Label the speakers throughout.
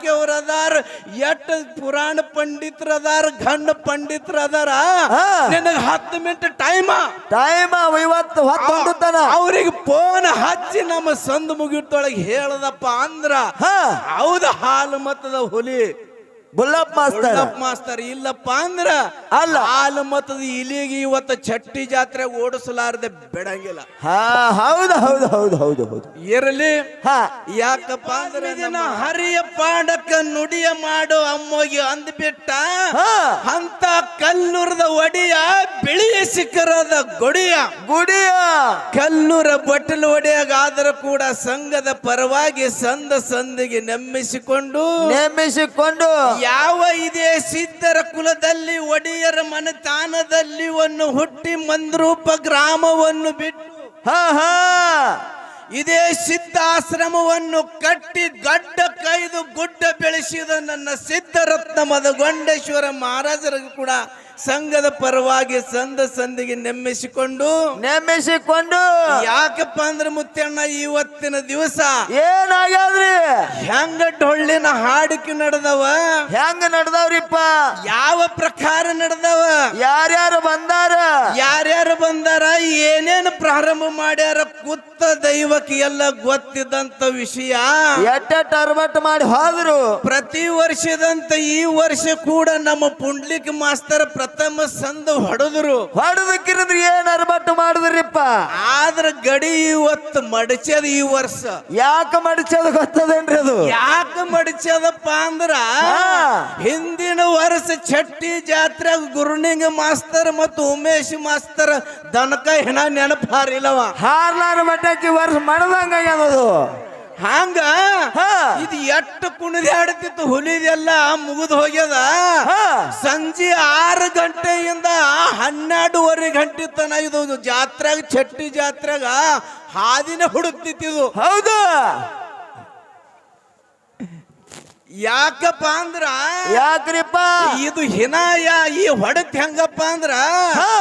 Speaker 1: ಹಾಕ್ಯವ್ರ ಅದಾರ ಎಟ್ ಪುರಾಣ ಪಂಡಿತರ ಅದಾರ ಗಣ್ಣ ಪಂಡಿತರ ಅದಾರ. ನಿನಗ ಹತ್ತು ಮಿನಿಟ್ ಟೈಮ.
Speaker 2: ಟೈಮ್ ಇವತ್ತು
Speaker 1: ಅವ್ರಿಗೆ ಫೋನ್ ಹಚ್ಚಿ ನಮ್ಮ ಸಂದ್ ಮುಗಿಟ್ಟೊಳಗೆ ಹೇಳದಪ್ಪ ಅಂದ್ರ ಹೌದ ಹಾಲು ಮತದ ಹುಲಿ?
Speaker 2: ಬುಲ್ಲಪ್ಪ ಮಾಸ್ತರ್
Speaker 1: ಮಾಸ್ತರ್ ಇಲ್ಲಪ್ಪ ಅಂದ್ರ
Speaker 2: ಅಲ್ಲ.
Speaker 1: ಹಾಲು ಮತದ ಇಲಿಗೆ ಇವತ್ತ ಚಟ್ಟಿ ಜಾತ್ರೆ ಓಡಿಸಲಾರದೆ ಬಿಡಂಗಿಲ್ಲ.
Speaker 2: ಹಾ ಹೌದು ಹೌದು ಹೌದು ಹೌದು ಹೌದು.
Speaker 1: ಇರಲಿ.
Speaker 2: ಹಾ.
Speaker 1: ಯಾಕಪ್ಪ ಅಂದ್ರೆ ಹರಿಯ ಪಾಡಕ್ಕ ನುಡಿಯ ಮಾಡು ಅಮ್ಮಗೆ ಅಂದ್ಬಿಟ್ಟ
Speaker 2: ಹಾ.
Speaker 1: ಅಂತ ಕಲ್ಲೂರದ ಒಡಿಯ ಬಿಳಿಯ ಶಿಖರದ ಗೊಡಿಯ.
Speaker 2: ಗುಡಿಯ.
Speaker 1: ಕಲ್ಲುರ ಬಟ್ಟಲು ಒಡೆಯಾಗಾದರೂ ಕೂಡ ಸಂಘದ ಪರವಾಗಿ ಸಂದ ಸಂದಿಗೆ ನೆಮ್ಮಿಸಿಕೊಂಡು
Speaker 2: ನೆಮ್ಮಿಸಿಕೊಂಡು
Speaker 1: ಯಾವ ಇದೇ ಸಿದ್ಧರ ಕುಲದಲ್ಲಿ ಒಡೆಯರ ಮನತಾನದಲ್ಲಿ ಒಂದು ಹುಟ್ಟಿ ಮಂದ್ರೂಪ ಗ್ರಾಮವನ್ನು ಬಿಟ್ಟು
Speaker 2: ಹಾ ಹಾ.
Speaker 1: ಇದೇ ಸಿದ್ಧಾಶ್ರಮವನ್ನು ಕಟ್ಟಿ ಗಡ್ಡ ಬೆಳೆಸಿದ ನನ್ನ ಸಿದ್ಧರತ್ನ ಮದಗೊಂಡೇಶ್ವರ ಮಹಾರಾಜರಿಗೂ ಕೂಡ ಸಂಘದ ಪರವಾಗಿ ಸಂದ ಸಂದಿಗೆ ನೆಮ್ಮಿಸಿಕೊಂಡು
Speaker 2: ನೆಮ್ಮಿಸಿಕೊಂಡು
Speaker 1: ಯಾಕಪ್ಪ ಅಂದ್ರೆ ಮುತ್ತಣ್ಣ ಇವತ್ತಿನ ದಿವಸ
Speaker 2: ಏನಾಗ್ಯಾದ್ರಿ?
Speaker 1: ಹೆಂಗ ಡೊಳ್ಳಿನ ಹಾಡಿಕೆ ನಡೆದವ?
Speaker 2: ಹೆಂಗ ನಡೆದವ್ರಿಪ್ಪ?
Speaker 1: ಯಾವ ಪ್ರಕಾರ ನಡೆದವ?
Speaker 2: ಯಾರ್ಯಾರು ಬಂದಾರ?
Speaker 1: ಯಾರ್ಯಾರು ಬಂದಾರ? ಏನೇನು ಪ್ರಾರಂಭ ಮಾಡ್ಯಾರ? ಕುತ್ತ ದೈವಕ್ಕೆ ಎಲ್ಲ ಗೊತ್ತಿದ್ದಂತ ವಿಷಯ.
Speaker 2: ಎಟ್ಟ ಅರ್ಬಟ್ ಮಾಡಿ ಹೋದ್ರು.
Speaker 1: ಪ್ರತಿ ವರ್ಷದಂತ ಈ ವರ್ಷ ಕೂಡ ನಮ್ಮ ಪುಂಡ್ಲಿಕ್ ಮಾಸ್ತರ್ ಪ್ರಥಮ ಸಂದ ಹೊಡೆದ್ರು.
Speaker 2: ಹೊಡೆದಕ್ಕಿರಿದ್ರ ಏನ್ ಅರ್ಬಟ್ಟು ಮಾಡಿದ್ರಿಪ್ಪ?
Speaker 1: ಆದ್ರ ಗಡಿ ಇವತ್ತು ಮಡಚದ ಈ ವರ್ಷ.
Speaker 2: ಯಾಕ ಮಡಚದ ಗೊತ್ತದೇನ್ರಿ ಅದು?
Speaker 1: ಯಾಕೆ ಮಡಚದಪ್ಪ ಅಂದ್ರ. ಹಿಂದಿನ ವರ್ಷ ಛಟ್ಟಿ ಜಾತ್ರೆ ಗುರುನಿಂಗ ಮಾಸ್ತರ್ ಮತ್ತು ಉಮೇಶ್ ಮಾಸ್ತರ್ ದನಕ ಹೆಣ ನೆನಪಾರಿಲ್ಲವ
Speaker 2: ಹಾರ್ಲಾರ ಮಟ್ಟಕ್ಕೆ ವರ್ಷ ಮಣದಂಗ ಅದು.
Speaker 1: ಹಂಗ?
Speaker 2: ಹಾ.
Speaker 1: ಇದು ಎಷ್ಟು ಕುಣಿದಾಡ್ತಿತ್ತು ಹುಲಿದೆಲ್ಲ ಮುಗಿದು ಹೋಗ್ಯದ. ಸಂಜೆ ಆರು ಗಂಟೆಯಿಂದ ಹನ್ನೆರಡುವರೆ ಗಂಟೆ ತನ ಇದು ಜಾತ್ರೆಗ ಚಟ್ಟಿ ಜಾತ್ರೆಗ ಹಾದಿನ ಹುಡುಕ್ತಿತ್ತು
Speaker 2: ಹೌದು.
Speaker 1: ಯಾಕಪ್ಪ ಅಂದ್ರ?
Speaker 2: ಯಾಕ್ರಿಪ್ಪ?
Speaker 1: ಇದು ಹಿನಾಯ ಈ ಹೊಡತ್ ಹೆಂಗಪ್ಪ ಅಂದ್ರ?
Speaker 2: ಹಾ.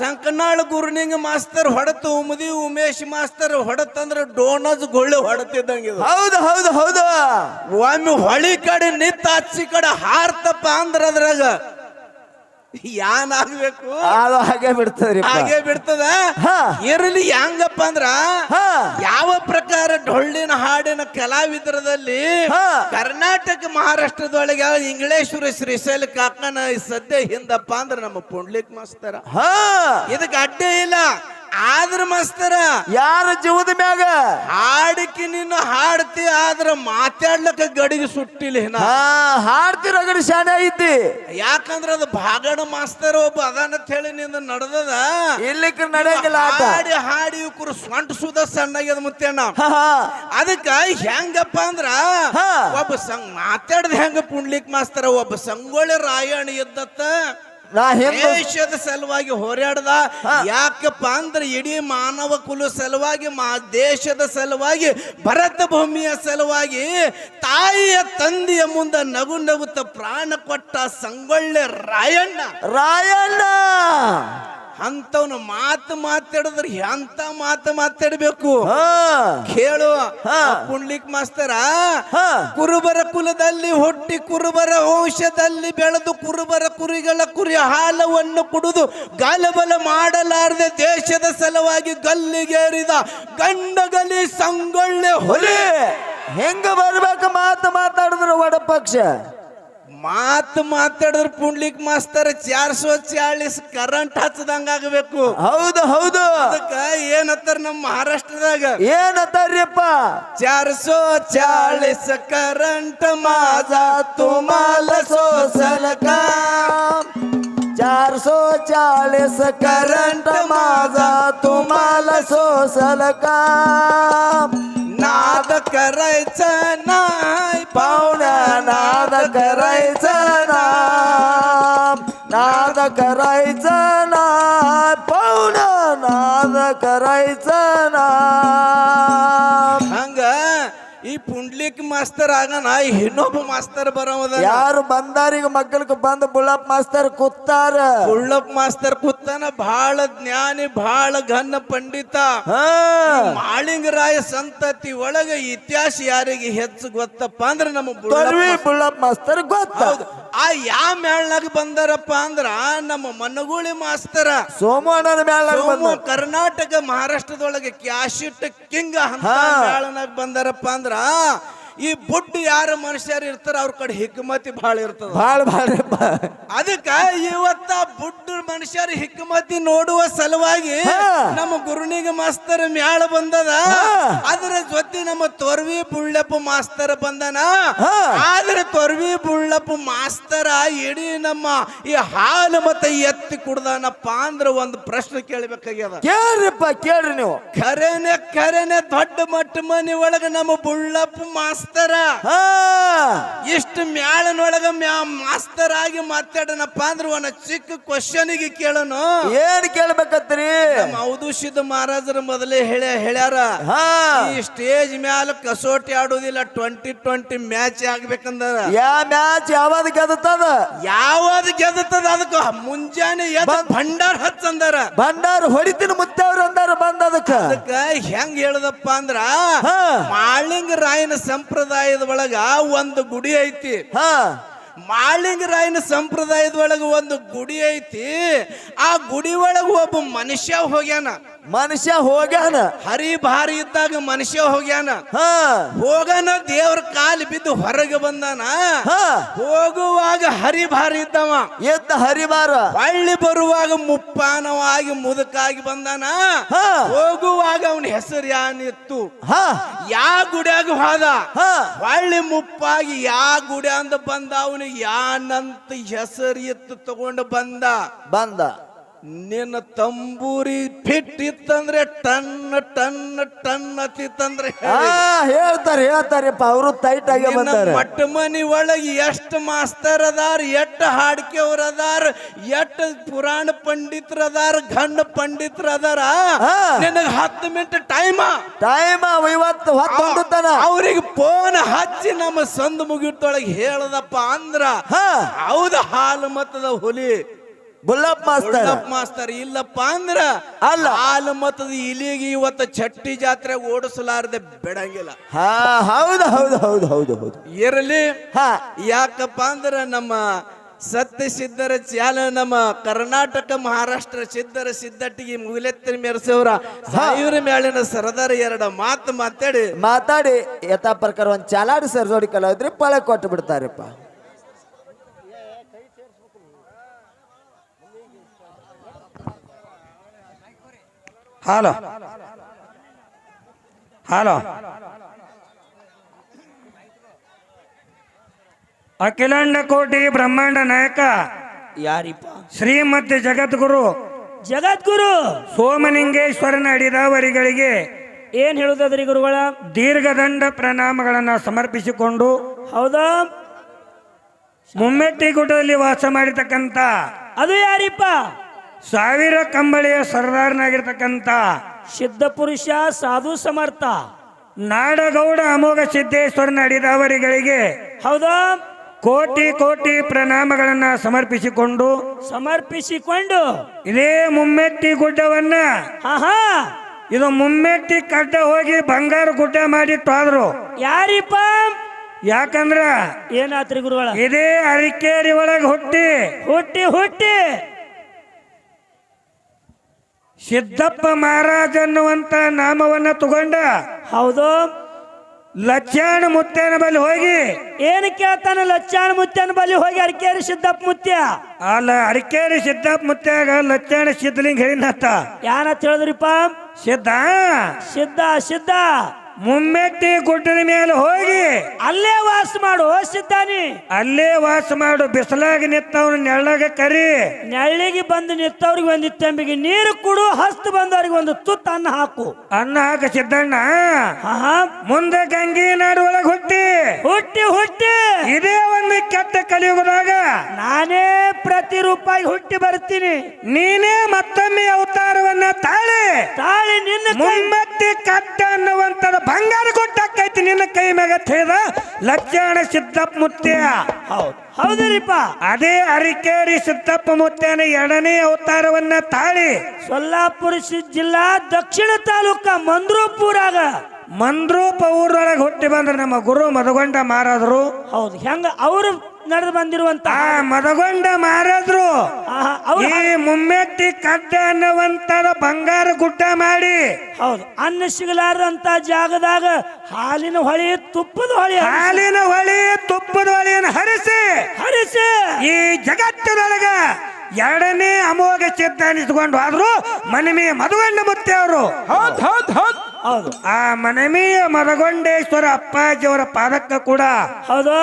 Speaker 1: ಸಂಕನಾಳ್ ಗುರುನಿಂಗ್ ಮಾಸ್ತರ್ ಹೊಡತು ಉಮದಿ ಉಮೇಶ್ ಮಾಸ್ತರ್ ಹೊಡತಂದ್ರ ಡೋನಸ್ ಗೊಳ್ಳೆ ಹೊಡತಿದ್ದಂಗ ಇದು.
Speaker 2: ಹೌದು ಹೌದು ಹೌದು.
Speaker 1: ಒಮ್ಮೆ ಹೊಳಿ ಕಡೆ ನಿತ್ತ ಹಚ್ಚಿ ಕಡೆ ಹಾರ್ತಪ್ಪ ಅಂದ್ರ ಅದ್ರಾಗ ಯಾನ್ ಆಗ್ಬೇಕು
Speaker 2: ಅದು ಹಾಗೆ ಬಿಡ್ತದ್ರಿ
Speaker 1: ಹಾಗೆ ಬಿಡ್ತದ. ಇರಲಿ ಹೆಂಗಪ್ಪ ಅಂದ್ರ
Speaker 2: ಹಾ.
Speaker 1: ಯಾವ ಪ್ರಕಾರ ಡೊಳ್ಳಿನ ಹಾಡಿನ ಕಲಾವಿದರದಲ್ಲಿ. ಕರ್ನಾಟಕ ಮಹಾರಾಷ್ಟ್ರದೊಳಗೆ ಇಂಗ್ಲೇಶ್ವರ ಶ್ರೀಶೈಲ ಕಾಕನ ಸದ್ಯ ಹಿಂದಪ್ಪ ಅಂದ್ರ ನಮ್ಮ ಪುಂಡ್ಲಿಕ್ ಮಾಸ್ತರ.
Speaker 2: ಹಾ.
Speaker 1: ಇದಕ್ಕೆ ಅಡ್ಡೆ ಇಲ್ಲ. ಆದ್ರ ಮಸ್ತರ
Speaker 2: ಯಾರ ಜೀವದ ಮ್ಯಾಗ?
Speaker 1: ಹಾಡಕ್ಕೆ ನಿನ್ನ ಹಾಡ್ತಿ ಆದ್ರ ಮಾತಾಡ್ಲಕ್ಕ ಗಡಿಗೆ ಸುಟ್ಟಿಲ್ಲ
Speaker 2: ಹಾ ಹಾಡ್ತಿರೋ ಗಡಿ ಶಾನೆ ಐತಿ.
Speaker 1: ಯಾಕಂದ್ರ ಅದು ಭಾಗಣ ಮಾಸ್ತರ್ ಒಬ್ಬ ಅದಾನಂತ ಹೇಳಿ ನಿಂದ ನಡೆದದ.
Speaker 2: ಇಲ್ಲಿಕ್ ನಡೆಯಂಗಿಲ್ಲ ಆಟ
Speaker 1: ಹಾಡಿ ಹಾಡಿ ಇವ್ರು ಸೊಂಟ ಸುದ ಸಣ್ಣಾಗ್ಯದ ಮುತ್ತಣ್ಣ
Speaker 2: ಹಾ.
Speaker 1: ಅದಕ್ಕ ಹೆಂಗಪ್ಪ ಅಂದ್ರ
Speaker 2: ಹಾ.
Speaker 1: ಒಬ್ಬ ಸಂಗ್ ಮಾತಾಡ್ದ ಹೆಂಗ ಪುಂಡ್ಲಿಕ್ ಮಾಸ್ತರ ಒಬ್ಬ ಸಂಗೊಳ್ಳಿ ರಾಯಣ ಇದ್ದತ್ತ
Speaker 2: ನಾ ಹಿಂದ
Speaker 1: ದೇಶದ ಸಲುವಾಗಿ ಹೋರಾಡ್ದ. ಯಾಕಪ್ಪ ಅಂದ್ರೆ ಇಡೀ ಮಾನವ ಕುಲ ಸಲುವಾಗಿ ಮಾ ದೇಶದ ಸಲುವಾಗಿ ಭರತ ಭೂಮಿಯ ಸಲುವಾಗಿ ತಾಯಿಯ ತಂದೆಯ ಮುಂದೆ ನಗು ನಗುತ್ತ ಪ್ರಾಣ ಕೊಟ್ಟ ಸಂಗೊಳ್ಳೆ ರಾಯಣ್ಣ
Speaker 2: ರಾಯಣ್ಣ
Speaker 1: ಅಂತವನು ಮಾತು ಮಾತಾಡಿದ್ರೆ ಎಂತ ಮಾತು ಮಾತಾಡ್ಬೇಕು?
Speaker 2: ಹಾ.
Speaker 1: ಕೇಳು. ಪುಂಡ್ಲಿಕ್ ಮಾಸ್ತರ
Speaker 2: ಹಾ.
Speaker 1: ಕುರುಬರ ಕುಲದಲ್ಲಿ ಹುಟ್ಟಿ ಕುರುಬರ ವಂಶದಲ್ಲಿ ಬೆಳೆದು ಕುರುಬರ ಕುರಿಗಳ ಕುರಿ ಹಾಲವನ್ನು ಕುಡಿದು ಗಲಬಲ ಮಾಡಲಾರದೆ ದೇಶದ ಸಲುವಾಗಿ ಗಲ್ಲಿಗೇರಿದ ಗಂಡಗಲಿ ಸಂಗೊಳ್ಳೆ ಹೊಲೆ
Speaker 2: ಹುಲಿ ಹೆಂಗ ಬರ್ಬೇಕು ಮಾತು ಮಾತಾಡಿದ್ರು ಒಡ ಪಕ್ಷ
Speaker 1: ಮಾತು ಮಾತಾಡಿದ್ರೆ ಪುಂಡ್ಲಿಕ್ ಮಾಸ್ತರ ಚಾರ್ ಸೋ ಚಾಳಿಸ್ ಕರೆಂಟ್ ಹಚ್ಚದಂಗ ಆಗಬೇಕು
Speaker 2: ಹೌದು ಹೌದು
Speaker 1: ಅದಕ್ಕ ಏನತ್ತಾರ ನಮ್ಮ ಮಹಾರಾಷ್ಟ್ರದಾಗ
Speaker 2: ಏನತ್ತಾರ್ಯಪ್ಪ
Speaker 1: चार सौ चालीस करंट माझा तुम्हाला सोसल का
Speaker 2: चार सो चाळीस करंट माझा तुम्हाला सोसल का
Speaker 1: नाद करायचं नाही
Speaker 2: पाहुण्या नाद करायचं ना नाद करायचं ना पाहुण नाद करायचं ना
Speaker 1: सांग ही ಪುಂಡ್ಲಿಕ್ ಆಗ ಆಗನ ಇನ್ನೊಬ್ಬ ಮಾಸ್ತರ್ ಬರೋದ
Speaker 2: ಯಾರು ಬಂದಾರೀಗ ಮಕ್ಕಳಿಗೆ ಬಂದ ಬುಳ್ಳಪ್ಪ ಮಾಸ್ತರ್ ಕೂತಾರ?
Speaker 1: ಬುಳ್ಳಪ್ಪ ಮಾಸ್ತರ್ ಕೂತಾನ ಬಹಳ ಜ್ಞಾನಿ ಬಹಳ ಘನ ಪಂಡಿತ. ಮಾಳಿಂಗರಾಯ ಸಂತತಿ ಒಳಗ ಇತಿಹಾಸ ಯಾರಿಗೆ ಹೆಚ್ಚು ಗೊತ್ತಪ್ಪ ಅಂದ್ರೆ ನಮ್ಮ ಬುಳ್ಳಪ್ಪ
Speaker 2: ಮಾಸ್ತರ್. ಗೊತ್ತ.
Speaker 1: ಆ ಯಾವ ಮೇಳ್ನಾಗ ಬಂದಾರಪ್ಪ ಅಂದ್ರ ನಮ್ಮ ಮನಗೂಳಿ ಮಾಸ್ತರ.
Speaker 2: ಸೋಮಣ್ಣನ ಮ್ಯಾಲ
Speaker 1: ಸೋಮು ಕರ್ನಾಟಕ ಮಹಾರಾಷ್ಟ್ರದೊಳಗೆ ಕ್ಯಾಶಿಟ್ ಕಿಂಗ್ ಅಂತ. ಮೇಳನಾಗ ಬಂದಾರಪ್ಪ ಅಂದ್ರ ಈ ಬುಡ್ಡು ಯಾರ ಮನುಷ್ಯರು ಇರ್ತಾರ ಅವ್ರ ಕಡೆ ಹಿಕ್ಮತಿ ಬಹಳ ಇರ್ತದ.
Speaker 2: ಬಹಳ ಬಹಳ
Speaker 1: ಅದಕ್ಕ ಇವತ್ತ ಬುಡ್ಡು ಮನುಷ್ಯರು ಹಿಕ್ಮತಿ ನೋಡುವ ಸಲುವಾಗಿ ನಮ್ಮ ಗುರುನಿಗ ಮಾಸ್ತರ್ ಮ್ಯಾಳ ಬಂದದ. ಅದರ ಜೊತೆ ನಮ್ಮ ತೊರ್ವಿ ಬುಳ್ಳಪ್ಪ ಮಾಸ್ತರ್ ಬಂದನ. ಆದ್ರೆ ತೊರ್ವಿ ಬುಳ್ಳಪ್ಪ ಮಾಸ್ತರ ಇಡೀ ನಮ್ಮ ಈ ಹಾಲು ಮತ್ತೆ ಎತ್ತಿ ಕುಡ್ದನಪ್ಪ ಅಂದ್ರ ಒಂದು ಪ್ರಶ್ನೆ ಕೇಳಬೇಕಾಗ್ಯದ.
Speaker 2: ಕೇಳ್ರಿಪ್ಪ ಕೇಳ್ರಿ ನೀವು.
Speaker 1: ಖರೇನೆ ಖರೇನೆ ದೊಡ್ಡ ಮಟ್ಟ ಮನಿ ಒಳಗ ನಮ್ಮ ಬುಳ್ಳಪ್ಪ ಮಾಸ್ತರ
Speaker 2: ಹಾ.
Speaker 1: ಇಷ್ಟು ಮ್ಯಾಳನೊಳಗ ಮ್ಯಾ ಮಾಸ್ತರ್ ಆಗಿ ಮಾತಾಡನಪ್ಪ ಅಂದ್ರೆ ಒಂದು ಚಿಕ್ಕ ಕ್ವಶನಿಗೆ ಕೇಳನು.
Speaker 2: ಏನ್ ಕೇಳ್ಬೇಕತ್ರಿ?
Speaker 1: ಔದುಷಿದ ಮಹಾರಾಜರ ಮೊದಲೇ ಹೇಳ ಹೇಳ್ಯಾರ.
Speaker 2: ಹಾ.
Speaker 1: ಈ ಸ್ಟೇಜ್ ಮ್ಯಾಲ ಕಸೋಟಿ ಆಡೋದಿಲ್ಲ ಟ್ವೆಂಟಿ ಟ್ವೆಂಟಿ ಮ್ಯಾಚ್ ಆಗ್ಬೇಕಂದ್ರ.
Speaker 2: ಯಾ ಮ್ಯಾಚ್ ಯಾವಾಗ ಗೆದತದ
Speaker 1: ಯಾವಾಗ ಗೆದ್ದತದ ಅದಕ್ಕ ಮುಂಜಾನೆ ಭಂಡಾರ್ ಹಚ್ಚಂದಾರ.
Speaker 2: ಭಂಡಾರ ಹೊಡಿತೀನಿ ಮುತ್ತವ್ರು ಅಂದಾರ ಬಂದ ಅದಕ್ಕ
Speaker 1: ಅದಕ್ಕ ಹೆಂಗ್ ಹೇಳದಪ್ಪ ಅಂದ್ರ
Speaker 2: ಹಾ.
Speaker 1: ಮಾಳಿಂಗ ರಾಯನ ಸಂಪ್ರದಾಯದ ಒಳಗ ಒಂದು ಗುಡಿ ಐತಿ.
Speaker 2: ಹಾ.
Speaker 1: ಮಾಳಿಂಗ ರಾಯನ ಸಂಪ್ರದಾಯದ ಒಳಗ ಒಂದು ಗುಡಿ ಐತಿ. ಆ ಗುಡಿ ಒಳಗ ಒಬ್ಬ ಮನುಷ್ಯ ಹೋಗ್ಯಾನ.
Speaker 2: ಮನುಷ್ಯ ಹೋಗ್ಯಾನ.
Speaker 1: ಹರಿ ಭಾರಿ ಇದ್ದಾಗ ಮನುಷ್ಯ ಹೋಗ್ಯಾನ.
Speaker 2: ಹಾ.
Speaker 1: ಹೋಗನ ದೇವ್ರ ಕಾಲು ಬಿದ್ದು ಹೊರಗೆ ಬಂದಾನ.
Speaker 2: ಹಾ.
Speaker 1: ಹೋಗುವಾಗ ಹರಿ ಭಾರಿ ಇದ್ದವ.
Speaker 2: ಎದ್ದ ಹರಿಬಾರ
Speaker 1: ಹಳ್ಳಿ ಬರುವಾಗ ಮುಪ್ಪಾನವಾಗಿ ಮುದುಕಾಗಿ ಬಂದಾನ.
Speaker 2: ಹಾ.
Speaker 1: ಹೋಗುವಾಗ ಅವನ ಹೆಸರು ಯಾನಿತ್ತು
Speaker 2: ಹಾ.
Speaker 1: ಯಾ ಗುಡಿಯಾಗ ಹೋದ.
Speaker 2: ಹಾ.
Speaker 1: ಹೊಳ್ಳಿ ಮುಪ್ಪಾಗಿ ಯಾ ಗುಡಿ ಅಂದ ಬಂದ. ಅವನಿಗೆ ಯಾನಂತ ಹೆಸರು ಎತ್ತು ತಗೊಂಡು ಬಂದ.
Speaker 2: ಬಂದ.
Speaker 1: ನಿನ್ನ ತಂಬೂರಿ ಫಿಟ್ ಇತ್ತಂದ್ರೆ ಟನ್ ಟನ್ ಟನ್ ಅತ್ತಿತ್ತಂದ್ರೆ
Speaker 2: ಹೇಳ್ತಾರೆ ಹೇಳ್ತಾರೆ ಹೇಳ್ತಾರಪ್ಪ ಅವರು ಟೈಟ್ ಆಗಿ ಬಂದಾರ.
Speaker 1: ಮಟ್ಟ ಮನಿ ಒಳಗೆ ಎಷ್ಟು ಮಾಸ್ತರ್ ಅದಾರ ಎಷ್ಟು ಹಾಡ್ಕೆವ್ರ ಅದಾರ ಎಷ್ಟು ಪುರಾಣ ಪಂಡಿತರ ಅದಾರ ಗಂಡ ಪಂಡಿತರ ಅದಾರ. ನಿನಗ ಹತ್ತು ಮಿನಿಟ್ ಟೈಮ
Speaker 2: ಟೈಮ ಇವತ್ತು
Speaker 1: ಅವ್ರಿಗೆ ಫೋನ್ ಹಚ್ಚಿ ನಮ್ಮ ಸಂದ್ ಮುಗಿಟ್ಟೊಳಗೆ ಹೇಳದಪ್ಪ ಅಂದ್ರ
Speaker 2: ಹೌದು
Speaker 1: ಹೌದ ಹಾಲು ಮತ್ತದ ಹುಲಿ.
Speaker 2: ಬುಲ್ಲಪ್ಪ ಮಾಸ್ತರ್.
Speaker 1: ಮಾಸ್ತರ್ ಇಲ್ಲಪ್ಪ ಅಂದ್ರ
Speaker 2: ಅಲ್ಲ.
Speaker 1: ಹಾಲು ಮತದ ಇಲಿಗೆ ಇವತ್ತು ಚಟ್ಟಿ ಜಾತ್ರೆ ಓಡಿಸಲಾರದೆ ಬಿಡಂಗಿಲ್ಲ.
Speaker 2: ಹಾ ಹೌದು ಹೌದು ಹೌದು ಹೌದು ಹೌದು.
Speaker 1: ಇರಲಿ.
Speaker 2: ಹಾ.
Speaker 1: ಯಾಕಪ್ಪ ಅಂದ್ರ ನಮ್ಮ ಸತ್ಯ ಸಿದ್ಧರ ಚಾಲ ನಮ್ಮ ಕರ್ನಾಟಕ ಮಹಾರಾಷ್ಟ್ರ ಸಿದ್ಧರ ಸಿದ್ಧಟ್ಟಿಗೆ ಮುಗಿಲೆತ್ತಿನ ಮೆರೆಸವ್ರ ಸಾವಿರ ಮೇಳಿನ ಸರದಾರ ಎರಡ ಮಾತು ಮಾತಾಡಿ.
Speaker 2: ಮಾತಾಡಿ ಯಥಾ ಪ್ರಕಾರ ಒಂದು ಚಾಲಾಡಿ ಸರ್ ಜೋಡಿ ಕಲಾವಿದ್ರಿ ಪಳೆ ಕೊಟ್ಟು ಬಿಡ್ತಾರಪ್ಪ.
Speaker 3: ಹಲೋ ಹಲೋ ಅಖಿಲಾಂಡ ಕೋಟಿ ಬ್ರಹ್ಮಾಂಡ ನಾಯಕ.
Speaker 1: ಯಾರಿಪ್ಪ?
Speaker 3: ಶ್ರೀಮತಿ ಜಗದ್ಗುರು.
Speaker 4: ಜಗದ್ಗುರು?
Speaker 3: ಸೋಮಲಿಂಗೇಶ್ವರನ ಅಡಿದಾವರಿಗಳಿಗೆ
Speaker 4: ಏನ್ ಹೇಳುದ್ರಿ ಗುರುಗಳ?
Speaker 3: ದೀರ್ಘದಂಡ ಪ್ರಣಾಮಗಳನ್ನು ಸಮರ್ಪಿಸಿಕೊಂಡು
Speaker 4: ಹೌದಾ?
Speaker 3: ಮುಮ್ಮೆಟ್ಟಿ ಗುಡ್ಡದಲ್ಲಿ ವಾಸ ಮಾಡಿರ್ತಕ್ಕಂಥ
Speaker 4: ಅದು ಯಾರಿಪ್ಪ?
Speaker 3: ಸಾವಿರ ಕಂಬಳಿಯ ಸರ್ದಾರನಾಗಿರ್ತಕ್ಕಂಥ
Speaker 4: ಸಿದ್ಧ ಪುರುಷ ಸಾಧು ಸಮರ್ಥ.
Speaker 3: ನಾಡಗೌಡ ಅಮೋಘ ಸಿದ್ದೇಶ್ವರನ ಅಡಿದಾವರಿಗಳಿಗೆ
Speaker 4: ಹೌದಾ?
Speaker 3: ಕೋಟಿ ಕೋಟಿ ಪ್ರಣಾಮಗಳನ್ನ ಸಮರ್ಪಿಸಿಕೊಂಡು
Speaker 4: ಸಮರ್ಪಿಸಿಕೊಂಡು.
Speaker 3: ಇದೇ ಮುಮ್ಮೆಟ್ಟಿ ಗುಡ್ಡವನ್ನ ಇದು ಮುಮ್ಮೆಟ್ಟಿ ಕಡ್ಡ ಹೋಗಿ ಬಂಗಾರ ಗುಡ್ಡ ಮಾಡಿ ತೊಳೆದ್ರು
Speaker 4: ಯಾರಿಪ್ಪ?
Speaker 3: ಯಾಕಂದ್ರ
Speaker 4: ಏನಾತ್ರಿ ಗುರುಗಳ?
Speaker 3: ಇದೇ ಅರಿಕೇರಿ ಒಳಗೆ ಹುಟ್ಟಿ
Speaker 4: ಹುಟ್ಟಿ ಹುಟ್ಟಿ.
Speaker 3: ಸಿದ್ದಪ್ಪ ಮಹಾರಾಜ್ ಅನ್ನುವಂತ ನಾಮವನ್ನ ತಗೊಂಡ
Speaker 4: ಹೌದು.
Speaker 3: ಲಚ್ಚಾಣ ಮುತ್ತೇನ ಬಳಿ ಹೋಗಿ.
Speaker 4: ಏನ್ ಕೇಳ್ತಾನೆ ಲಚ್ಚಾಣ ಮುತ್ತೇನ ಬಳಿ ಹೋಗಿ ಅರ್ಕೇರಿ ಸಿದ್ದಪ್ಪ ಮುತ್ಯ?
Speaker 3: ಅಲ್ಲ ಅರಕೇರಿ ಸಿದ್ದಪ್ಪ ಮುತ್ಯಾಗ ಲಚ್ಚಾಣ ಸಿದ್ಧಲಿಂಗ ಹೇಳಿನತ್ತ
Speaker 4: ಯಾರ ಹೇಳಿದ್ರಿಪ್ಪ
Speaker 3: ಸಿದ್ಧ?
Speaker 4: ಸಿದ್ಧ ಸಿದ್ಧ.
Speaker 3: ಮುಮ್ಮೆಟ್ಟಿ ಗುಡ್ಡದ ಮೇಲೆ ಹೋಗಿ.
Speaker 4: ಅಲ್ಲೇ ವಾಸ ಮಾಡು ಹೋಸಿದ್ದಾನೆ.
Speaker 3: ಅಲ್ಲೇ ವಾಸ ಮಾಡು ಬಿಸಿಲಾಗಿ ನಿತ್ತವನು ನೆಳ್ಳಾಗ ಕರಿ.
Speaker 4: ನೆಳ್ಳಿಗೆ ಬಂದು ನಿತ್ತವ್ರಿಗೆ ಒಂದು ತೆಂಬಿಗೆ ನೀರು ಕುಡು ಹಸ್ತು ಬಂದವ್ರಿಗೆ ಒಂದು ತುತ್ತ ಅನ್ನ ಹಾಕು.
Speaker 3: ಅನ್ನ ಹಾಕ ಸಿದ್ದಣ್ಣ. ಮುಂದೆ ಗಂಗಿ ನಾಡು ಒಳಗೆ ಹುಟ್ಟಿ.
Speaker 4: ಹುಟ್ಟಿ ಹುಟ್ಟಿ.
Speaker 3: ಇದೇ ಒಂದು ಕೆಟ್ಟ ಕಲಿಯುಗದಾಗ.
Speaker 4: ನಾನೇ ಪ್ರತಿರೂಪಾಗಿ ಹುಟ್ಟಿ ಬರ್ತೀನಿ.
Speaker 3: ನೀನೇ ಮತ್ತೊಮ್ಮೆ ಅವತಾರವನ್ನ ತಾಳಿ.
Speaker 4: ತಾಳಿ ನಿನ್ನ
Speaker 3: ಮುಮ್ಮತ್ತಿ ಕಟ್ಟ ಅನ್ನುವಂಥದ್ದು ಬಂಗಾರ ಕೊಟ್ಟಾಕೈತಿ ನಿನ್ನ ಕೈ ಮ್ಯಾಗ ತೇದ ಲಕ್ಷಣ ಸಿದ್ದಪ್ಪ ಮುತ್ಯ.
Speaker 4: ಹೌದು. ಹೌದ್ರಿಪ್ಪ.
Speaker 3: ಅದೇ ಅರಿಕೇರಿ ಸಿದ್ದಪ್ಪ ಮುತ್ಯನ ಎರಡನೇ ಅವತಾರವನ್ನ ತಾಳಿ.
Speaker 4: ಸೊಲ್ಲಾಪುರ ಜಿಲ್ಲಾ ದಕ್ಷಿಣ ತಾಲೂಕ ಮಂದ್ರೂಪುರಾಗ.
Speaker 3: ಮಂದ್ರೂಪ ಊರೊಳಗೆ ಹುಟ್ಟಿ ಬಂದ್ರೆ ನಮ್ಮ ಗುರು ಮದಗೊಂಡ ಮಾರಾದ್ರು
Speaker 4: ಹೌದು. ಹೆಂಗ ಅವರು ನಡೆದು ಬಂದಿರುವಂತ
Speaker 3: ಆ ಮದಗೊಂಡ ಮಾರದ್ರು. ಈ ಮುಮ್ಮೆಟ್ಟಿ ಕಡ್ಡ ಅನ್ನುವಂತ ಬಂಗಾರ ಗುಡ್ಡ ಮಾಡಿ.
Speaker 4: ಹೌದು ಅನ್ನ ಸಿಗಲಾರದಂತ ಜಾಗದಾಗ ಹಾಲಿನ ಹೊಳಿ ತುಪ್ಪದ ಹೊಳಿ
Speaker 3: ಹಾಲಿನ ಹೊಳಿ ತುಪ್ಪದ ಹೊಳಿಯನ್ನು ಹರಿಸಿ.
Speaker 4: ಹರಿಸಿ.
Speaker 3: ಈ ಜಗತ್ತಿನೊಳಗ ಎರಡನೇ ಅಮೋಘ ಚಿತ್ತ ಅನಿಸಿಕೊಂಡು ಆದ್ರು ಮನಮಿ ಮದಗೊಂಡ ಮುತ್ತೆ ಅವರು.
Speaker 4: ಹೌದು.
Speaker 3: ಆ ಮನಮಿಯ ಮದಗೊಂಡೇಶ್ವರ ಅಪ್ಪಾಜಿಯವರ ಪಾದಕ್ಕ ಕೂಡ
Speaker 4: ಹೌದು.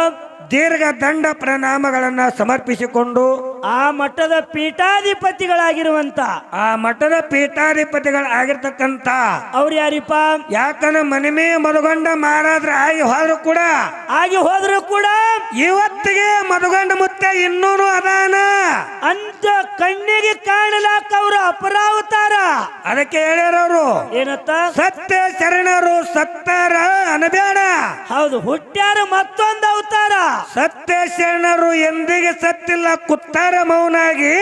Speaker 3: ದೀರ್ಘ ದಂಡ ಪ್ರಣಾಮಗಳನ್ನ ಸಮರ್ಪಿಸಿಕೊಂಡು
Speaker 4: ಆ ಮಠದ ಪೀಠಾಧಿಪತಿಗಳಾಗಿರುವಂತ
Speaker 3: ಆ ಮಠದ ಪೀಠಾಧಿಪತಿಗಳಾಗಿರ್ತಕ್ಕಂಥ
Speaker 4: ಅವ್ರು ಯಾರಿಪ್ಪ?
Speaker 3: ಯಾಕನ ಮನಿಮೆ ಮದಗೊಂಡ ಮಾರಾದ್ರ ಆಗಿ ಹೋದ್ರು ಕೂಡ
Speaker 4: ಆಗಿ ಹೋದ್ರು ಕೂಡ
Speaker 3: ಇವತ್ತಿಗೆ ಮದಗೊಂಡ ಮುತ್ತೆ ಇನ್ನೂರು ಅದಾನ.
Speaker 4: ಅಂತ ಕಣ್ಣಿಗೆ ಕಾಣಲಾಕ
Speaker 3: ಅದಕ್ಕೆ ಹೇಳ್ಯಾರವ್ರು
Speaker 4: ಏನತ್ತ?
Speaker 3: ಸತ್ಯ ಶರಣರು ಸತ್ತಾರ ಅನಬೇಡ.
Speaker 4: ಹೌದು ಹುಟ್ಟ್ಯಾರ ಮತ್ತೊಂದು ಅವತಾರ.
Speaker 3: ಸತ್ಯ ಶರಣರು ಎಂದಿಗೆ ಸತ್ತಿಲ್ಲ ಕುತ್ತಾರ ಮೌನಾಗಿ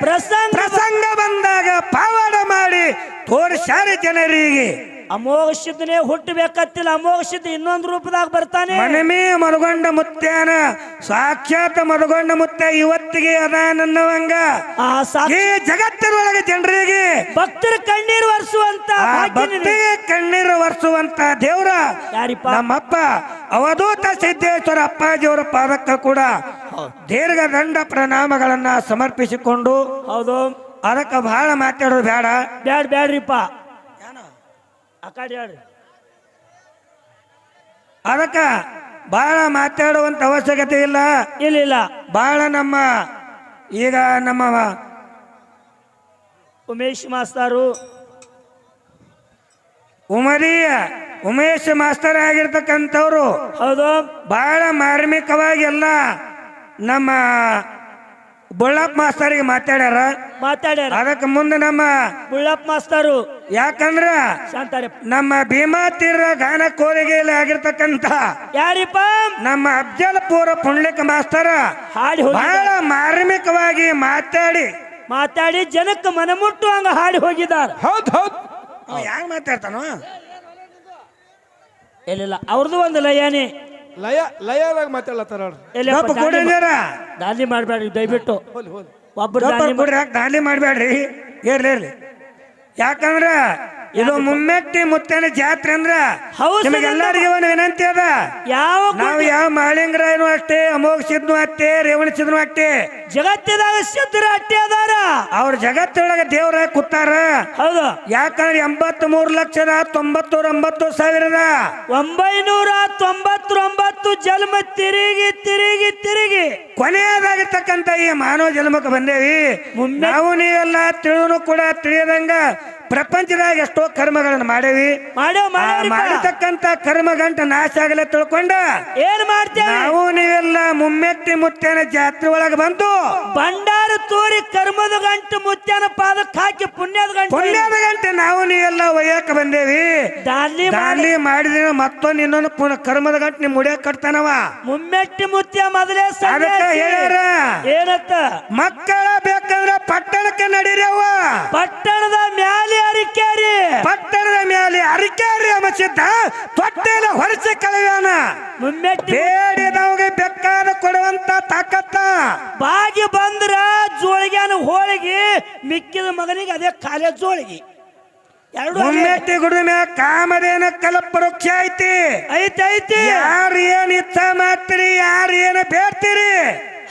Speaker 4: ಪ್ರಸಂಗ
Speaker 3: ಪ್ರಸಂಗ ಬಂದಾಗ ಪಾವಾಡ ಮಾಡಿ ತೋರಿಸ್ಯಾರ ಜನರಿಗೆ.
Speaker 4: ಅಮೋಘ ಸಿದ್ಧನೇ ಹುಟ್ಟಬೇಕತ್ತಿಲ್ಲ. ಅಮೋಘ ಸಿದ್ಧ ಇನ್ನೊಂದು ರೂಪದಾಗ ಬರ್ತಾನೆ.
Speaker 3: ಮನಮಿ ಮರುಗೊಂಡ ಮುತ್ತೇನ ಸಾಕ್ಷಾತ್ ಮರುಗೊಂಡ ಮುತ್ಯ ಇವತ್ತಿಗೆ ಅದಾನನ್ನವಂಗ
Speaker 4: ಆ ಸಾಕ್ಷಿ
Speaker 3: ಈ ಜಗತ್ತಿನೊಳಗೆ ಜನರಿಗೆ
Speaker 4: ಭಕ್ತರ ಕಣ್ಣೀರು ಒರೆಸುವಂತ
Speaker 3: ಆ
Speaker 4: ಭಾಗ್ಯ ನಿನಗೆ.
Speaker 3: ಭಕ್ತಿಗೆ ಕಣ್ಣೀರು ಒರೆಸುವಂತ ದೇವ್ರ
Speaker 4: ಯಾರಿಪ್ಪ?
Speaker 3: ನಮ್ಮಪ್ಪ ಅವಧೂತ ಸಿದ್ದೇಶ್ವರ ಅಪ್ಪಾಜಿಯವರ ಪಾದಕ್ಕ ಕೂಡ ದೀರ್ಘ ದಂಡ ಪ್ರಣಾಮಗಳನ್ನ ಸಮರ್ಪಿಸಿಕೊಂಡು
Speaker 4: ಹೌದು.
Speaker 3: ಅದಕ್ಕೆ ಬಹಳ ಮಾತಾಡೋದು ಬೇಡ.
Speaker 4: ಬೇಡ ಬ್ಯಾಡ್ರಿಪ್ಪ. ಆ ಕಡೆ ಹೇಳ್ರಿ.
Speaker 3: ಅದಕ್ಕ ಬಹಳ ಮಾತಾಡುವಂತ ಅವಶ್ಯಕತೆ ಇಲ್ಲ.
Speaker 4: ಇಲ್ಲ ಇಲ್ಲ.
Speaker 3: ಬಹಳ ನಮ್ಮ ಈಗ ನಮ್ಮ
Speaker 4: ಉಮೇಶ್ ಮಾಸ್ತರು.
Speaker 3: ಉಮರಿಯ ಉಮೇಶ್ ಮಾಸ್ತರ್ ಆಗಿರ್ತಕ್ಕಂಥವ್ರು
Speaker 4: ಹೌದು.
Speaker 3: ಬಹಳ ಮಾರ್ಮಿಕವಾಗಿ ಎಲ್ಲ ನಮ್ಮ ಬುಳ್ಳಪ್ಪ ಮಾಸ್ತರಿಗೆ ಮಾತಾಡ್ಯಾರ?
Speaker 4: ಮಾತಾಡ್ಯಾರ.
Speaker 3: ಅದಕ್ಕೆ ಮುಂದೆ ನಮ್ಮ
Speaker 4: ಬುಳ್ಳಪ್ಪ ಮಾಸ್ತರು.
Speaker 3: ಯಾಕಂದ್ರ
Speaker 4: ಶಾಂತಾರಪ್ಪ
Speaker 3: ನಮ್ಮ ಭೀಮಾ ತೀರ ಗಾನ ಕೋರಿಗೆಯಲ್ಲಿ ಆಗಿರ್ತಕ್ಕಂತ
Speaker 4: ಯಾರಿಪ್ಪ?
Speaker 3: ನಮ್ಮ ಅಫ್ಜಲ್ಪುರ ಪುಂಡ್ಲಿಕ ಮಾಸ್ತರ
Speaker 4: ಹಾಡಿ ಹೋಗಿ
Speaker 3: ಬಹಳ ಮಾರ್ಮಿಕವಾಗಿ ಮಾತಾಡಿ
Speaker 4: ಮಾತಾಡಿ ಜನಕ್ಕೆ ಮನಮುಟ್ಟುವಂಗ ಹಾಡಿ ಹೋಗಿದ್ದಾರೆ.
Speaker 3: ಯಾಕೆ ಮಾತಾಡ್ತಾನೋ?
Speaker 4: ಇಲ್ಲ ಅವ್ರದ್ದು ಒಂದು ಲಯಾನಿ
Speaker 1: ಲಯ ಲಯವಾಗಿ ಮಾತಾಡ್ಲತ್ತಾರ ನೋಡ್ರಿ
Speaker 4: ಮಾಡಬೇಡ್ರಿ ದಯವಿಟ್ಟು. ಒಬ್ಬರು
Speaker 3: ಗಪ್ಪ ಮಾಡಬೇಡ್ರಿ. ಯಾಕೆ ಇರ್ಲಿ ಇರ್ಲಿ. ಯಾಕಂದ್ರ ಇದು ಮುಮ್ಮೆಟ್ಟಿ ಮುತ್ತೇನ ಜಾತ್ರೆ ಅಂದ್ರ
Speaker 4: ಹೌದು
Speaker 3: ನಿಮಗೆಲ್ಲರಿಗೂ ಒಂದು ವಿನಂತಿ ಅದ.
Speaker 4: ಯಾವ
Speaker 3: ನಾವು ಯಾವ ಮಾಳಿಂಗರಾಯನು ಅಷ್ಟೇ ಅಮೋಘ ಸಿದ್ನು ಅಷ್ಟೇ ರೇವಣ ಸಿದ್ನು ಅಷ್ಟೇ.
Speaker 4: ಜಗತ್ತಿದಾಗ ಸಿದ್ಧರ ಅಟ್ಟೆ ಅದಾರ
Speaker 3: ಅವ್ರ ಜಗತ್ತೊಳಗ ದೇವ್ರ ಕೂತಾರ.
Speaker 4: ಹೌದು.
Speaker 3: ಯಾಕಂದ್ರೆ ಎಂಬತ್ ಮೂರ್ ಲಕ್ಷದ ತೊಂಬತ್ತೂರ ಒಂಬತ್ತು ಸಾವಿರದ.
Speaker 4: ಒಂಬೈನೂರ ತೊಂಬತ್ತೊಂಬತ್ತು ಜನ್ಮ ತಿರುಗಿ ತಿರುಗಿ ತಿರುಗಿ.
Speaker 3: ಕೊನೆಯದಾಗಿರ್ತಕ್ಕಂತ ಈ ಮಾನವ ಜನ್ಮಕ್ಕೆ ಬಂದೇವಿ.
Speaker 4: ಮುಮ್ಮೆ-
Speaker 3: ನಾವು ನೀವೆಲ್ಲ ತಿಳಿದು ಕೂಡ ತಿಳಿಯದಂಗ ಪ್ರಪಂಚದಾಗ ಎಷ್ಟೋ ಕರ್ಮಗಳನ್ನು ಮಾಡೇವಿ.
Speaker 4: ಮಾಡಿ
Speaker 3: ಆ ಮಾಡಿರ್ತಕ್ಕಂಥ ಕರ್ಮ ಗಂಟ ನಾಶ ಆಗಲೇ ತಿಳ್ಕೊಂಡ
Speaker 4: ಏನ್ ಮಾಡ್ತೇವೆ?
Speaker 3: ನಾವು ನೀವೆಲ್ಲ ಮುಮ್ಮೆಟ್ಟಿ ಮುತ್ತೇನ ಜಾತ್ರೆ ಒಳಗೆ ಬಂತು
Speaker 4: ಬಂಡಾರ ತೋರಿ ಗಂಟೆ ಮುತ್ಯನ ಪಾದಕ್ಕೆ ಹಾಕಿ ಪುಣ್ಯದ ಗಂಟೆ
Speaker 3: ಪುಣ್ಯದ ಗಂಟೆ ನಾವು ನೀ ಎಲ್ಲ ಒಯ್ಯಕ ಬಂದೇವಿ.
Speaker 4: ದಾಲಿ
Speaker 3: ದಾಲಿ ಮಾಡಿದ್ರೆ ಮತ್ತೊಂದು ಇನ್ನೊಂದು ಪುನಃ ಕರ್ಮದ ಗಂಟೆ ನಿಮ್ ಮುಡಿಯಕ್ ಕಟ್ತಾನವ.
Speaker 4: ಮುಮ್ಮೆಟ್ಟಿ ಮುತ್ಯ ಮೊದಲೇ
Speaker 3: ಅದಕ್ಕ
Speaker 4: ಸನ್ಯಾಸಿ.
Speaker 3: ಹೇಳ್ಯಾರ?
Speaker 4: ಏನತ್ತ?
Speaker 3: ಮಕ್ಕಳ ಬೇಕಂದ್ರೆ ಪಟ್ಟಣಕ್ಕೆ ನಡೀರವ
Speaker 4: ಪಟ್ಟಣದ ಮ್ಯಾಲೆ ಅರಿಕೇರಿ.
Speaker 3: ಪಟ್ಟಣದ ಮೇಲೆ ಅರಿಕೆರಿ ಅಮಸಿದ್ದ ತೊಟ್ಟೆಲ ಹೊರಸಿ ಕಳೆಯಾನ
Speaker 4: ಮುಮ್ಮೆಟ್ಟಿ
Speaker 3: ಬೇಡಿದವ್ಗೆ ಬೆಕ್ಕಾದ ಕೊಡುವಂತ ತಾಕತ್ತ.
Speaker 4: ಬಾಗಿ ಬಂದ್ರ ಜೋಳಿಗೆನ ಹೋಳಿಗೆ ಮಿಕ್ಕಿದ ಮಗನಿಗೆ ಅದೇ ಕಾಲೇ ಜೋಳಿಗೆ. ಎರಡು
Speaker 3: ಕಾಮದೇನ ಕಲಪರೋಕ್ಷ ಐತಿ
Speaker 4: ಐತಿ ಐತಿ.
Speaker 3: ಯಾರು ಏನ್ ಇಚ್ಛ ಮಾಡ್ತೀರಿ ಯಾರು ಏನ್ ಬೇಡ್ತೀರಿ?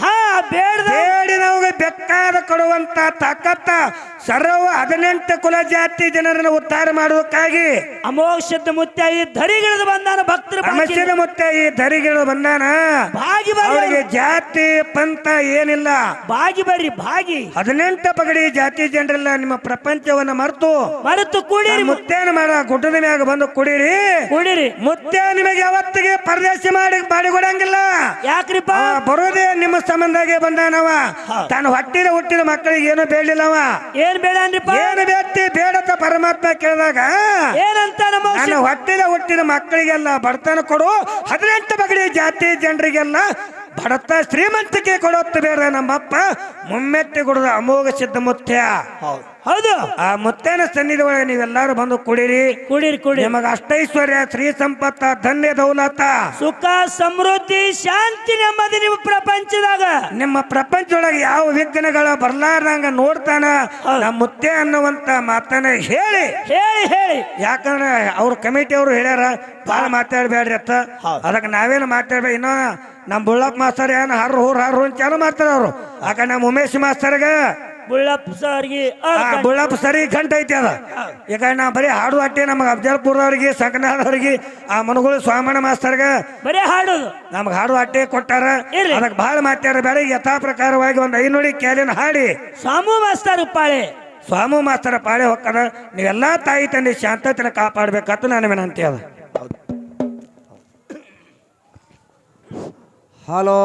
Speaker 4: ಹಾ ಬೇಡ
Speaker 3: ಬೇಡಿ ನಮಗೆ ಬೇಕಾದ ಕೊಡುವಂತ ತಾಕತ್ತ ಸರ್ವ ಹದಿನೆಂಟು ಕುಲ ಜಾತಿ ಜನರನ್ನು ಉತ್ತಾರ ಮಾಡುವುದಕ್ಕಾಗಿ.
Speaker 4: ಅಮೋಕ್ಷದ ಮುತ್ತಾಯಿ ಧರಿಗಿಳಿದು ಬಂದಾನ ಭಕ್ತರ ಬಾಕಿ.
Speaker 3: ಅಮಸ್ಯದ ಮುತ್ತೆ ಈ ಧರಿಗಳು ಬಂದಾನ?
Speaker 4: ಬಾಗಿ ಬರ್ರಿ
Speaker 3: ಅವರಿಗೆ ಜಾತಿ ಪಂಥ ಏನಿಲ್ಲ.
Speaker 4: ಬಾಗಿ ಬರ್ರಿ ಬಾಗಿ.
Speaker 3: ಹದಿನೆಂಟು ಪಗಡಿ ಜಾತಿ ಜನರೆಲ್ಲ ನಿಮ್ಮ ಪ್ರಪಂಚವನ್ನ ಮರೆತು
Speaker 4: ಮರೆತು ಕೂಡಿರಿ.
Speaker 3: ಮುತ್ತೇನ ಮಾಡ ಗುಡ್ಡದ ಮ್ಯಾಗ ಬಂದು ಕುಡಿರಿ.
Speaker 4: ಕೂಡಿರಿ.
Speaker 3: ಮುತ್ತೆ ನಿಮಗೆ ಯಾವತ್ತಿಗೆ ಪರದೇಶ ಮಾಡಿ ಮಾಡಿಕೊಡಂಗಿಲ್ಲ.
Speaker 4: ಯಾಕ್ರಿಪ್ಪ?
Speaker 3: ಬರೋದೇ ನಿಮ್ಮ ಸಂಬಂಧ ಜಗತ್ತಿಗೆ ಬಂದಾನವ ತನ್ನ ಹೊಟ್ಟಿದ ಹುಟ್ಟಿದ ಮಕ್ಕಳಿಗೆ ಏನು ಬೇಡಲಿಲ್ಲವ
Speaker 4: ಏನ್ ಬೇಡ
Speaker 3: ಏನು ಬೇಡ್ತಿ? ಬೇಡತ್ತ ಪರಮಾತ್ಮ ಕೇಳಿದಾಗ
Speaker 4: ಏನಂತ ನಾನು
Speaker 3: ಹೊಟ್ಟಿದ ಹೊಟ್ಟಿನ ಹುಟ್ಟಿದ ಮಕ್ಕಳಿಗೆಲ್ಲ ಬಡತನ ಕೊಡು. ಹದಿನೆಂಟು ಬಗಡಿ ಜಾತಿ ಜನರಿಗೆಲ್ಲ ಬಡತ ಶ್ರೀಮಂತಿಕೆ ಕೊಡೋತ್ತು ಬೇಡ ನಮ್ಮಪ್ಪ. ಮುಮ್ಮೆತ್ತಿ ಕೊಡದ ಅಮೋಘ ಸಿದ್ಧ ಮುತ್ಯ.
Speaker 4: ಹೌದು.
Speaker 3: ಆ ಮುತ್ತೇನ ಸನ್ನಿಧಿ ಒಳಗೆ ನೀವೆಲ್ಲಾರು ಬಂದು ಕುಡೀರಿ.
Speaker 4: ಕುಡಿರಿ ಕುಡಿ
Speaker 3: ನಿಮಗ ಅಷ್ಟೈಶ್ವರ್ಯ ಶ್ರೀ ಸಂಪತ್ತ ಧನ್ಯ ದೌಲತ.
Speaker 4: ಸುಖ ಸಮೃದ್ಧಿ ಶಾಂತಿ ನೆಮ್ಮದಿ ನಿಮ್ಮ ಪ್ರಪಂಚದಾಗ.
Speaker 3: ನಿಮ್ಮ ಪ್ರಪಂಚದೊಳಗೆ ಯಾವ ವಿಘ್ನಗಳ ಬರ್ಲಾರ್ದಂಗ ನೋಡ್ತಾನ ನಮ್ಮ ಮುತ್ತೆ ಅನ್ನುವಂತ ಮಾತನ್ನ ಹೇಳಿ.
Speaker 4: ಹೇಳಿ ಹೇಳಿ.
Speaker 3: ಯಾಕಂದ್ರೆ ಅವ್ರ ಕಮಿಟಿ ಅವರು ಹೇಳ್ಯಾರ ಭಾಳ ಮಾತಾಡ್ಬೇಡ್ರಿ ಅತ್ತ. ಅದಕ್ಕೆ ನಾವೇನು ಮಾತಾಡ್ಬೇಡ. ಇನ್ನೂ ನಮ್ಮ ಬುಳ್ಳಪ್ಪ ಮಾಸ್ತರ್ ಏನು ಹರ್ರು ಹೂರ್ ಹರ್ರು ಅಂತ ಚಾಲು ಮಾಡ್ತಾರ ಅವರು? ಆಕ ನಮ್ಮ ಉಮೇಶ್ ಮಾಸ್ತರ್ಗ
Speaker 4: ಬುಳ್ಳಪ್ಪ ಸರ್ಗಿ
Speaker 3: ಆ ಬುಳ್ಳಪ್ಪ ಸರಿ ಗಂಟೆ ಐತಿ ಅದ. ಈಗ ನಾ ಬರೀ ಹಾಡು ಅಟ್ಟೆ ನಮಗೆ ಅಫ್ಜಲ್ಪುರದವ್ರಿಗೆ ಸಕನಾದವ್ರಿಗೆ ಆ ಮನುಗಳು ಸ್ವಾಮಣ್ಣ ಮಾಸ್ತರ್ಗ
Speaker 4: ಬರೀ ಹಾಡು.
Speaker 3: ನಮ್ಗೆ ಹಾಡು ಅಟ್ಟೆ ಕೊಟ್ಟಾರ. ಅದಕ್ಕೆ ಭಾಳ ಬೇರೆ ಯಥಾ ಪ್ರಕಾರವಾಗಿ ಒಂದು ಐನೂಡಿ ಕೇಳಿನ ಹಾಡಿ.
Speaker 4: ಸ್ವಾಮು ಮಾಸ್ತರ್ ಪಾಳೆ.
Speaker 3: ಸ್ವಾಮು ಮಾಸ್ತರ ಪಾಳೆ ಹೊಕ್ಕದ. ನೀವೆಲ್ಲ ತಾಯಿ ತಂದೆ ಶಾಂತತೆನ ಕಾಪಾಡ್ಬೇಕಂತ ನಾನು ವಿನಂತಿ ಅದ.
Speaker 2: ಹಲೋ